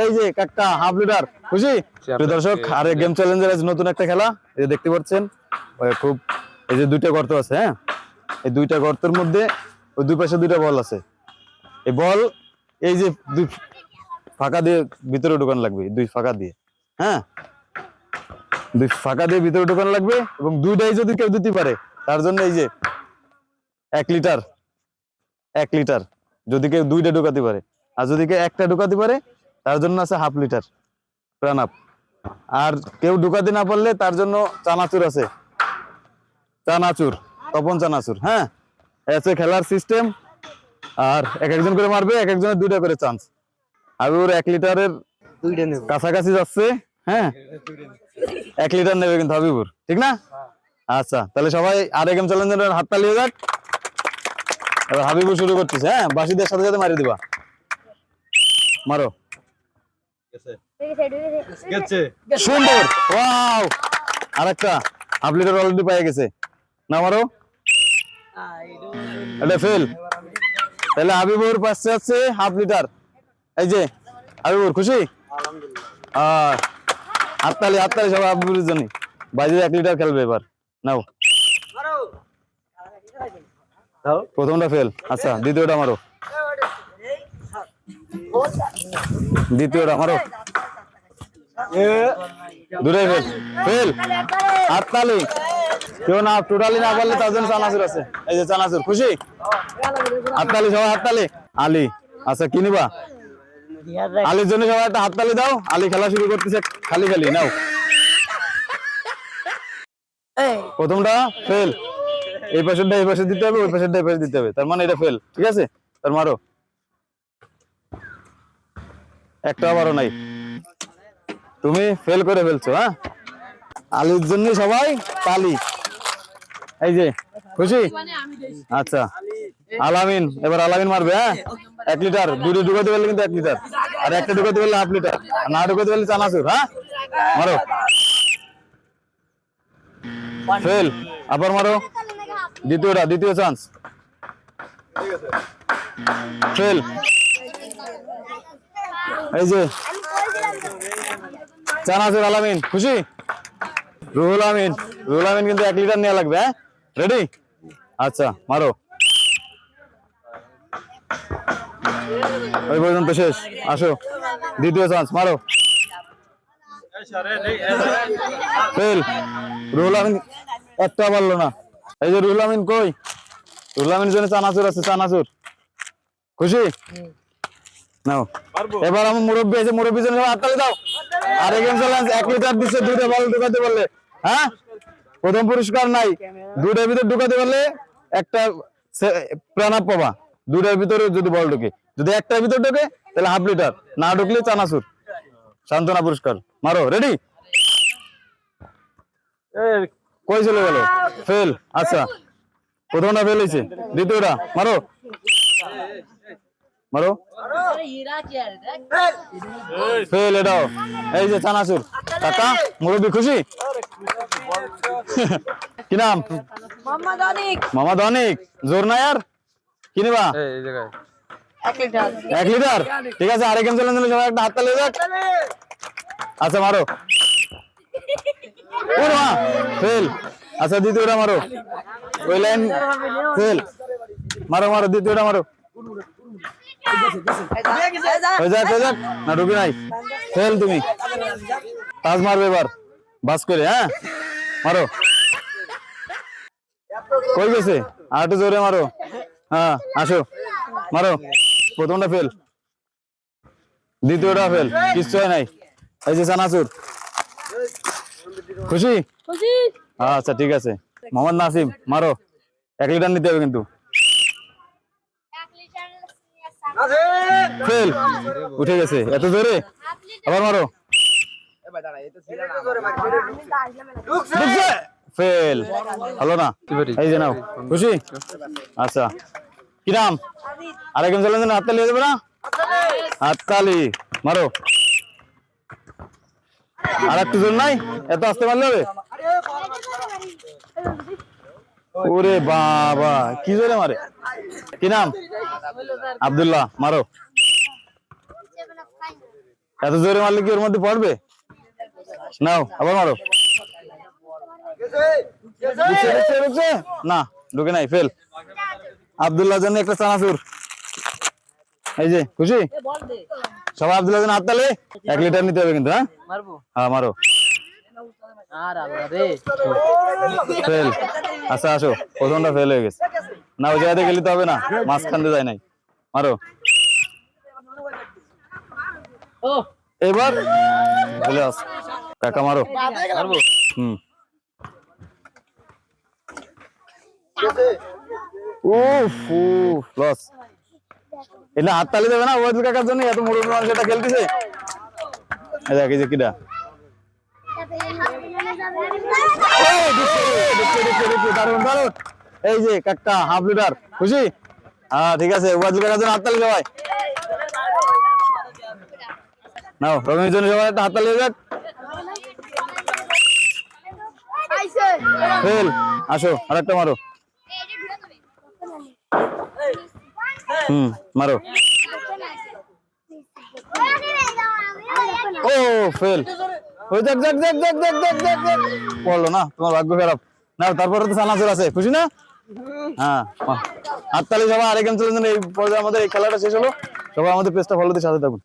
এই, যে কাকা হাফ লিটার খুশি? দর্শক আরে গেম চ্যালেঞ্জার আজ নতুন একটা খেলা। এই যে দেখতে পাচ্ছেন খুব এই যে দুইটা গর্ত আছে হ্যাঁ? এই দুইটা গর্তের মধ্যে ওই দুই পাশে দুইটা বল আছে। এই বল এই যে দুই ফাঁকা দিয়ে ভিতরে ঢোকান লাগবে দুই ফাঁকা দিয়ে হ্যাঁ? দুই ফাঁকা দিয়ে ভিতরে ঢোকান লাগবে এবং দুইটাই যদি কেউ দিতে পারে তার জন্য এই যে এক লিটার এক লিটার। যদি কেউ দুইটা ঢুকাতে পারে। আর যদি কেউ একটা ঢুকাতে পারে তার জন্য আছে হাফ লিটার প্রাণ আপ। আর কেউ ঢুকাতে না পারলে তার জন্য চানাচুর আছে। চানাচুর তপন চানাচুর হ্যাঁ? হচ্ছে খেলার সিস্টেম আর এক একজন করে মারবে এক একজনের দুইটা করে চান্স আর ওর এক লিটারের কাছাকাছি যাচ্ছে হ্যাঁ? এক লিটার নেবে কিন্তু হাবিবুর ঠিক না? আচ্ছা তাহলে সবাই আর গেম চ্যালেঞ্জের হাত তালিয়ে যাক। এবার হাবিবুর শুরু করতেছে হ্যাঁ? বাসিদের সাথে সাথে মারি দিবা। মারো। সুন্দর। ওয়াও! আরেকটা। হাফ লিটার অলরেডি পেয়ে গেছে। না মারো। এটা ফেল তাহলে হাবিবুর পাশে আছে হাফ লিটার। এই যে হাবিবুর খুশি? আর হাততালি হাততালি সবাই হাবিবুরের জন্য বাইরে এক লিটার খেলবে এবার। নাও। প্রথমটা ফেল। আচ্ছা দ্বিতীয়টা মারো। দ্বিতীয়টা মারো। দুটাই ফেল। ফেল। কেউ না টোটালি না পারলে তার জন্য চানাচুর আছে। এই যে চানাচুর খুশি? হাততালি সবাই হাততালি আলী আচ্ছা কি নিবা? আলীর জন্য সবাই একটা হাততালি দাও। আলী খেলা শুরু করতেছে খালি খালি নাও। প্রথমটা ফেল। এই পাশেরটা এই পাশে দিতে হবে, ওই পাশেরটা এই পাশে দিতে হবে। তার মানে এটা ফেল ঠিক আছে? তার মারো একটা আবারও নাই। তুমি ফেল করে ফেলছো হ্যাঁ? আলির জন্য সবাই তালি। এই যে, খুশি? আচ্ছা আলামিন, এবার আলামিন মারবে হ্যাঁ? এক লিটার, দুটো ঢুকাতে পারলে কিন্তু এক লিটার। আর একটা ঢুকাতে পারলে হাফ লিটার। না ঢুকাতে পারলে চানাচুর হ্যাঁ? মারো। ফেল আবার মারো। দ্বিতীয়টা, দ্বিতীয় চান্স ফেল এই যে চানাচুর আলামিন খুশি? রুহুল আমিন রুহুল আমিন কিন্তু এক লিটার নেওয়া লাগবে হ্যাঁ? রেডি আচ্ছা মারো। ওই পর্যন্ত শেষ, আসো। দ্বিতীয় চান্স মারো। রুহুল আমিন একটা পারল না। এই যে রুহুল আমিন কই? রুহুল আমিনের জন্য চানাচুর আছে চানাচুর। খুশি? নাও। এবার আমার মুরব্বী আছে মুরব্বী জন্য হাততালি দাও। আর এক লিটার দিচ্ছে দুইটা বল ঢুকাতে পারলে। হ্যাঁ? প্রথম পুরস্কার নাই। দুইটার ভিতর ঢুকাতে পারলে একটা প্রাণাপ পাবা। দুইটার ভিতরে যদি বল ঢুকে। যদি একটার ভিতর ঢুকে তাহলে হাফ লিটার। না ঢুকলে চানাচুর। সান্ত্বনা পুরস্কার। মারো রেডি কই চলে গেল? ফেল আচ্ছা। প্রথমটা ফেল হয়েছে দ্বিতীয়টা মারো। মারো। ফেল এটাও। এই যে চানাচুর। কাকা মুরব্বী খুশি? কি নাম? মামা অনেক। জোর না আর? কি নিবা? এক লিটার। ঠিক আছে আরেক গেম চ্যালেঞ্জ সবাই একটা হাততালি যাক আচ্ছা মারো। ও মা? ফেল। আচ্ছা দ্বিতীয়টা মারো। ওই লাইন ফেল। মারো মারো, দ্বিতীয়টা মারো। হয়ে যাক হয়ে যাক। না ঢুকি নাই। ফেল তুমি। তাজ মারবে এবার। বাস করে হ্যাঁ? মারো। কই গেছে? আর জোরে মারো। হ্যাঁ আসো। মারো। প্রথমটা ফেল। দ্বিতীয়টা ফেল। কিচ্ছু হয় নাই। এই যে চানাচুর খুশি? খুশি। আচ্ছা ঠিক আছে। মোহাম্মদ নাসিম মারো। এক লিটার নিতে হবে কিন্তু। ফেল। উঠে গেছে। এত জোরে? আবার মারো। ফেল। হলো না। এই যে নাও। খুশি? আচ্ছা। কি নাম? আরেকজন চলেন হাততালি হয়ে যাবে না? হাততালি। মারো। আর একটু জোর নাই? এত আসতে পারলে হবে? ওরে বাবা, কি জোরে মারে? কি নাম? আব্দুল্লাহ, মারো। এত জোরে মারলে কি ওর মধ্যে পড়বে? নাও, আবার মারো? না, ঢুকে নাই, ফেল। আব্দুল্লাহ জন্য একটা চানাচুর। এই যে, খুশি? সবাই আব্দুল্লাহ জন্য হাততালি? এক লিটার নিতে হবে কিন্তু হ্যাঁ? হ্যাঁ মারো। আর আল্লাহ রে। ফেল আচ্ছা আসো। প্রথমটা ফেল হয়ে গেছে। না ওই জায়গাতে গেলে তো হবে না। মাঝখান দিয়ে যায় নাই। মারো। এবার? চলে আস। কাকা মারো। হুম। উফ উফ লস এটা হাত তালি দেবে না ওয়াইদুল কাকার জন্য এত মুরব্বী মানুষ এটা খেলতেছে? দেখ এই যে কিটা। এই যে কাকা হাফ লিটার খুশি? হ্যাঁ ঠিক আছে ওয়াইদুল কাকার জন্য হাততালি সবাই নাও রবির জন্য সবাই একটা হাততালি ফেল আসো আরেকটা মারো। মারো। ও ফেল ওই দেখ দেখ দেখ দেখ দেখ দেখ দেখ দেখ। পড়ল না, তোমার ভাগ্য খারাপ। না তারপরে তো সানাসুর আছে, খুশি না? হ্যাঁ আটতালি সবাই আরেক গেম চলে এই পর্যায়ে আমাদের এই খেলাটা শেষ হলো। সবাই আমাদের পেজটা ফলো দিয়ে সাথে থাকুন।